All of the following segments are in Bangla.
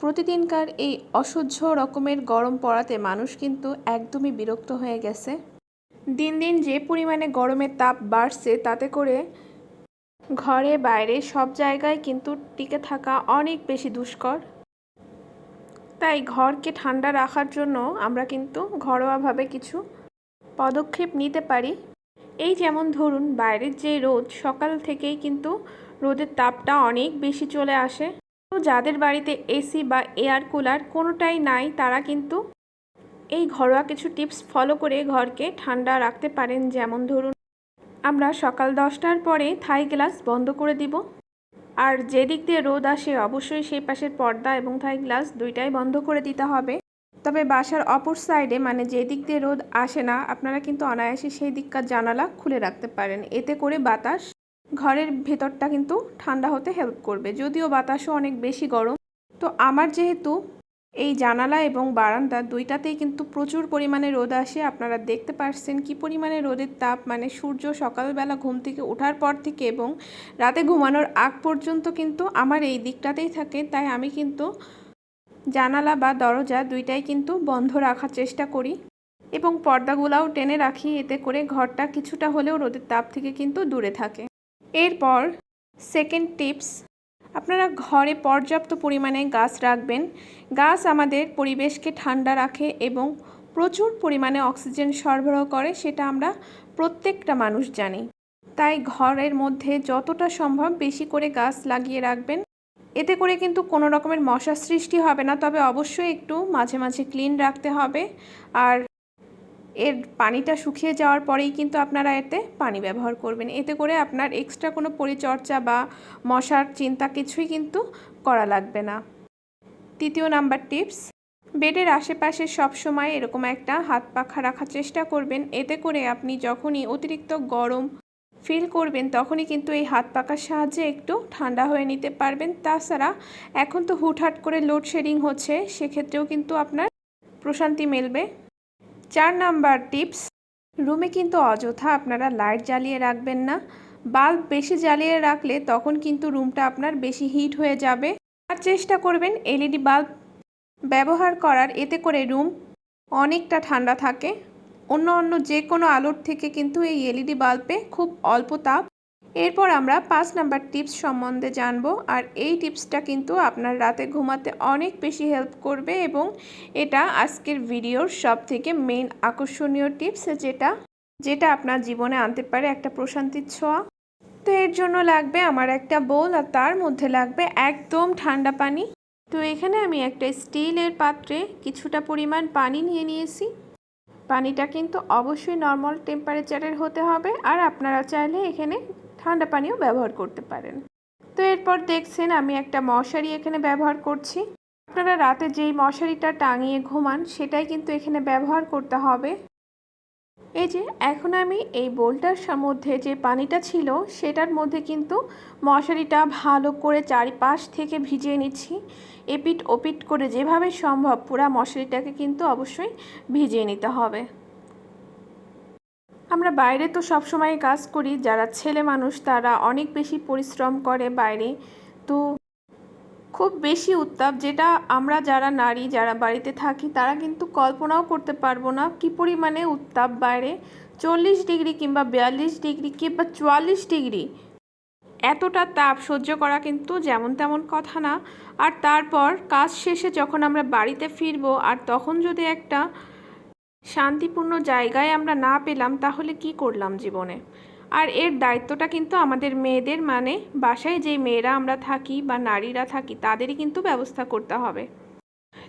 প্রতিদিনকার এই অসহ্য রকমের গরম পড়াতে মানুষ কিন্তু একদমই বিরক্ত হয়ে গেছে। দিন দিন যে পরিমাণে গরমের তাপ বাড়ছে, তাতে করে ঘরে বাইরে সব জায়গায় কিন্তু টিকে থাকা অনেক বেশি দুষ্কর। তাই ঘরকে ঠান্ডা রাখার জন্য আমরা কিন্তু ঘরোয়াভাবে কিছু পদক্ষেপ নিতে পারি। এই যেমন ধরুন, বাইরের যে রোদ সকাল থেকেই কিন্তু রোদের তাপটা অনেক বেশি চলে আসে। তো যাদের বাড়িতে এসি বা এয়ার কুলার কোনোটাই নাই, তারা কিন্তু এই ঘরোয়া কিছু টিপস ফলো করে ঘরকে ঠান্ডা রাখতে পারেন। যেমন ধরুন, আমরা সকাল দশটার পরে থাই গ্লাস বন্ধ করে দিব। আর যে দিক দিয়ে রোদ আসে, অবশ্যই সেই পাশের পর্দা এবং থাই গ্লাস দুইটাই বন্ধ করে দিতে হবে। তবে বাসার অপর সাইডে মানে যেদিক দিয়ে রোদ আসে না, আপনারা কিন্তু অনায়াসে সেই দিককার জানালা খুলে রাখতে পারেন। এতে করে বাতাস ঘরের ভেতরটা কিন্তু ঠান্ডা হতে হেল্প করবে। যদিও বাতাসও অনেক বেশি গরম। তো আমার যেহেতু এই জানালা এবং বারান্দা দুইটাতেই কিন্তু প্রচুর পরিমাণে রোদ আসে, আপনারা দেখতে পাচ্ছেন কি পরিমাণে রোদের তাপ। মানে সূর্য সকালবেলা ঘুম থেকে ওঠার পর থেকে এবং রাতে ঘুমানোর আগ পর্যন্ত কিন্তু আমার এই দিকটাতেই থাকে। তাই আমি কিন্তু জানালা বা দরজা দুইটাই কিন্তু বন্ধ রাখার চেষ্টা করি এবং পর্দাগুলাও টেনে রাখি। এতে করে ঘরটা কিছুটা হলেও রোদের তাপ থেকে কিন্তু দূরে থাকে। এরপর সেকেন্ড টিপস আপনারা ঘরে পর্যাপ্ত পরিমাণে গাছ রাখবেন। গাছ আমাদের পরিবেশকে ঠান্ডা রাখে এবং প্রচুর পরিমাণে অক্সিজেন সরবরাহ করে, সেটা আমরা প্রত্যেকটা মানুষ জানি। তাই ঘরের মধ্যে যতটা সম্ভব বেশি করে গাছ লাগিয়ে রাখবেন। এতে করে কিন্তু কোনো রকমের মশা সৃষ্টি হবে না, তবে অবশ্যই একটু মাঝে মাঝে ক্লিন রাখতে হবে। আর এর পানিটা শুকিয়ে যাওয়ার পরেই কিন্তু আপনারা এতে পানি ব্যবহার করবেন। এতে করে আপনার এক্সট্রা কোনো পরিচর্যা বা মশার চিন্তা কিছুই কিন্তু করা লাগবে না। তৃতীয় নাম্বার টিপস বেডের আশেপাশে সবসময় এরকম একটা হাত পাখা রাখার চেষ্টা করবেন। এতে করে আপনি যখনই অতিরিক্ত গরম ফিল করবেন, তখনই কিন্তু এই হাত পাকার সাহায্যে একটু ঠান্ডা হয়ে নিতে পারবেন। তাছাড়া এখন তো হুটহাট করে লোডশেডিং হচ্ছে, সেক্ষেত্রেও কিন্তু আপনার প্রশান্তি মেলবে। চার নাম্বার টিপস, রুমে কিন্তু অযথা আপনারা লাইট জ্বালিয়ে রাখবেন না। বাল্ব বেশি জ্বালিয়ে রাখলে তখন কিন্তু রুমটা আপনার বেশি হিট হয়ে যাবে। আর চেষ্টা করবেন এলইডি বাল্ব ব্যবহার করার, এতে করে রুম অনেকটা ঠান্ডা থাকে। অন্য অন্য যে কোনো আলোর থেকে কিন্তু এই এলইডি বাল্বে খুব অল্প তাপ এরপর আমরা পাঁচ নাম্বার টিপস সম্বন্ধে জানব আর এই টিপসটা কিন্তু আপনার রাতে ঘুমাতে অনেক বেশি হেল্প করবে এবং এটা আজকের ভিডিওর সব থেকে মেইন আকর্ষণীয় টিপস যেটা যেটা আপনার জীবনে আনতে পারে একটা প্রশান্তির ছোঁয়া। তো এর জন্য লাগবে আমার একটা বোল আর তার মধ্যে লাগবে একদম ঠান্ডা পানি। তো এখানে আমি একটা স্টিলের পাত্রে কিছুটা পরিমাণ পানি নিয়ে নিয়েছি। পানিটা কিন্তু অবশ্যই নর্মাল টেম্পারেচারের হতে হবে, আর আপনারা চাইলে এখানে ঠান্ডা পানিও ব্যবহার করতে পারেন। তো এরপর দেখছেন আমি একটা মশারি এখানে ব্যবহার করছি। আপনারা রাতে যেই মশারিটা টাঙিয়ে ঘুমান, সেটাই কিন্তু এখানে ব্যবহার করতে হবে। এই যে, এখন আমি এই বোলটার মধ্যে যে পানিটা ছিল, সেটার মধ্যে কিন্তু মশারিটা ভালো করে চারিপাশ থেকে ভিজিয়ে নিচ্ছি। এপিট ওপিট করে যেভাবে সম্ভব পুরা মশারিটাকে কিন্তু অবশ্যই ভিজিয়ে নিতে হবে। আমরা বাইরে তো সবসময় কাজ করি, যারা ছেলে মানুষ তারা অনেক বেশি পরিশ্রম করে বাইরে। তো খুব বেশি উত্তাপ, যেটা আমরা যারা নারী যারা বাড়িতে থাকি, তারা কিন্তু কল্পনাও করতে পারব না কী পরিমাণে উত্তাপ বাইরে। চল্লিশ ডিগ্রি কিংবা বিয়াল্লিশ ডিগ্রি কিংবা চুয়াল্লিশ ডিগ্রি, এতটা তাপ সহ্য করা কিন্তু যেমন তেমন কথা না। আর তারপর কাজ শেষে যখন আমরা বাড়িতে ফিরবো, আর তখন যদি একটা শান্তিপূর্ণ জায়গায় আমরা না পেলাম, তাহলে কি করলাম জীবনে? আর এর দায়িত্বটা কিন্তু আমাদের মেয়েদের মানে বাসায় যেই মেয়েরা আমরা থাকি বা নারীরা থাকি, তাদেরই কিন্তু ব্যবস্থা করতে হবে।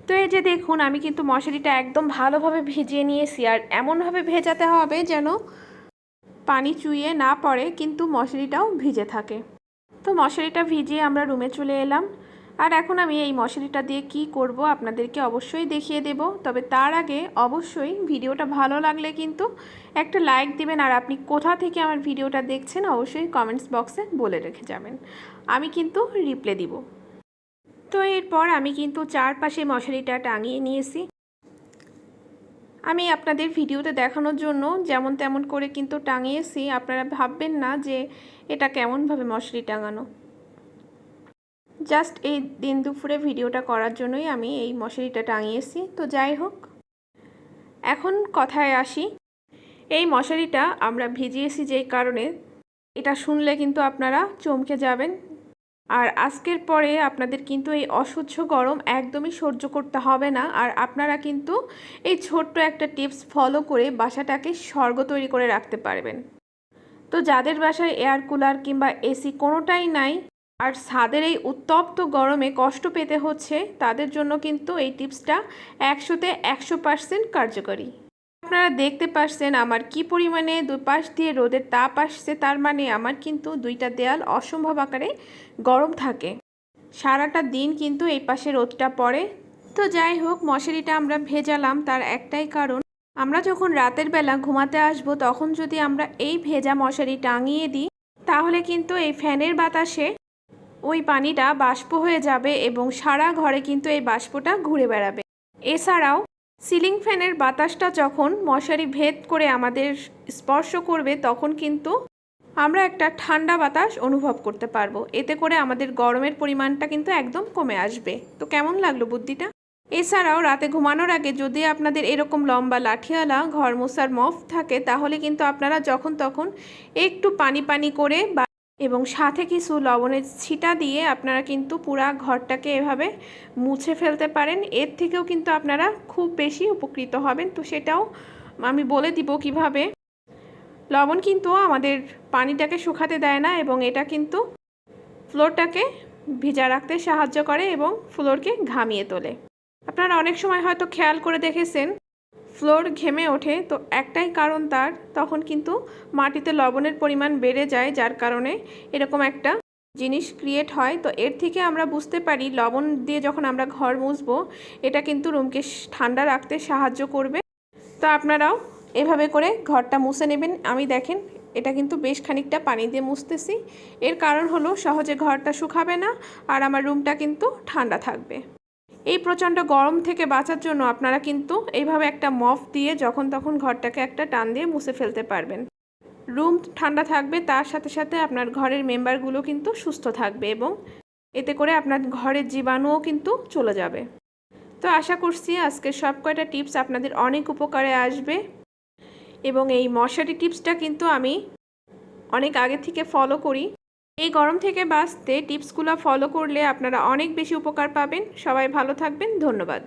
তো এই যে দেখুন, আমি কিন্তু মশারিটা একদম ভালোভাবে ভিজিয়ে নিয়েছি, আর এমনভাবে ভেজাতে হবে যেন পানি চুইয়ে না পড়ে, কিন্তু মশারিটাও ভিজে থাকে। তো মশারিটা ভিজিয়ে আমরা রুমে চলে এলাম। আর এখন আমি এই মশারিটা দিয়ে কি করব আপনাদেরকে অবশ্যই দেখিয়ে দেব। তবে তার আগে অবশ্যই ভিডিওটা ভালো লাগলে কিন্তু একটা লাইক দিবেন আর আপনি কোথা থেকে আমার ভিডিওটা দেখছেন অবশ্যই কমেন্টস বক্সে বলে রেখে যাবেন। আমি কিন্তু রিপ্লে দিব। তো এরপর আমি কিন্তু চারপাশে মশারিটা টাঙিয়ে নিয়েছি। আমি আপনাদের ভিডিওতে দেখানোর জন্য যেমন তেমন করে কিন্তু টাঙিয়েছি। আপনারা ভাববেন না যে এটা কেমনভাবে মশারি টাঙানো। জাস্ট এই দিন দুপুরে ভিডিওটা করার জন্যই আমি এই মশারিটা টাঙিয়েছি, তো যাই হোক। এখন কথায় আসি। এই মশারিটা আমরা ভিজিয়েছি যেই কারণে, এটা শুনলে কিন্তু আপনারা চমকে যাবেন। আর আজকের পরে আপনাদের কিন্তু এই অসহ্য গরম একদমই সহ্য করতে হবে না, আর আপনারা কিন্তু এই ছোট্ট একটা টিপস ফলো করে বাসাটাকে স্বর্গ তৈরি করে রাখতে পারবেন। তো যাদের বাসায় এয়ার কুলার কিংবা এসি কোনোটাই নাই আর ছাদের এই উত্তপ্ত গরমে কষ্ট পেতে হচ্ছে, তাদের জন্য কিন্তু এই টিপসটা একশোতে একশো পার্সেন্ট কার্যকরী। আপনারা দেখতে পাচ্ছেন আমার কি পরিমাণে দুই পাশ দিয়ে রোদের তাপ আসছে, তার মানে আমার কিন্তু দুইটা দেয়াল অসম্ভব আকারে গরম থাকে। সারাটা দিন কিন্তু এই পাশে রোদটা পড়ে। তো যাই হোক, মশারিটা আমরা ভেজালাম, তার একটাই কারণ, আমরা যখন রাতের বেলা ঘুমাতে আসব, তখন যদি আমরা এই ভেজা মশারি টাঙিয়ে দিই, তাহলে কিন্তু এই ফ্যানের বাতাসে ওই পানিটা বাষ্প হয়ে যাবে এবং সারা ঘরে কিন্তু এই বাষ্পটা ঘুরে বেড়াবে। এছাড়াও, সিলিং ফ্যানের বাতাসটা যখন মশারি ভেদ করে আমাদের স্পর্শ করবে, তখন কিন্তু আমরা একটা ঠান্ডা বাতাস অনুভব করতে পারব। এতে করে আমাদের গরমের পরিমাণটা কিন্তু একদম কমে আসবে। তো কেমন লাগল বুদ্ধিটা? এছাড়াও, রাতে ঘুমানোর আগে যদি আপনাদের এরকম লম্বা লাঠিয়ালা ঘর মোছার মফ থাকে, তাহলে কিন্তু আপনারা যখন তখন একটু পানি পানি করে বা এবং সাথে কিছু লবণের ছিটা দিয়ে আপনারা কিন্তু পুরা ঘরটাকে এভাবে মুছে ফেলতে পারেন। এর থেকেও কিন্তু আপনারা খুব বেশি উপকৃত হবেন। তো সেটাও আমি বলে দিব কীভাবে। লবণ কিন্তু আমাদের পানিটাকে শুকাতে দেয় না এবং এটা কিন্তু ফ্লোরটাকে ভিজা রাখতে সাহায্য করে এবং ফ্লোরকে ঘামিয়ে তোলে। আপনারা অনেক সময় হয়তো খেয়াল করে দেখেছেন ফ্লোর ঘেমে ওঠে, তো একটাই কারণ তার, তখন কিন্তু মাটিতে লবণের পরিমাণ বেড়ে যায়, যার কারণে এরকম একটা জিনিস ক্রিয়েট হয়। তো এর থেকে আমরা বুঝতে পারি, লবণ দিয়ে যখন আমরা ঘর মুছবো, এটা কিন্তু রুমকে ঠান্ডা রাখতে সাহায্য করবে। তো আপনারাও এভাবে করে ঘরটা মুছে নেবেন। আমি দেখেন, এটা কিন্তু বেশ খানিকটা পানি দিয়ে মুছতেছি। এর কারণ হলো সহজে ঘরটা শুকাবে না, আর আমার রুমটা কিন্তু ঠান্ডা থাকবে। এই প্রচণ্ড গরম থেকে বাঁচার জন্য আপনারা কিন্তু এইভাবে একটা মফ দিয়ে যখন তখন ঘরটাকে একটা টান দিয়ে মুছে ফেলতে পারবেন। রুম ঠান্ডা থাকবে, তার সাথে সাথে আপনার ঘরের মেম্বারগুলো কিন্তু সুস্থ থাকবে এবং এতে করে আপনার ঘরের জীবাণুও কিন্তু চলে যাবে। তো আশা করছি আজকের সব কয়টা টিপস আপনাদের অনেক উপকারে আসবে এবং এই মশারি টিপসটা কিন্তু আমি অনেক আগে থেকে ফলো করি। এই গরম থেকে বাঁচতে টিপসগুলো ফলো করলে আপনারা অনেক বেশি উপকার পাবেন। সবাই ভালো থাকবেন। ধন্যবাদ।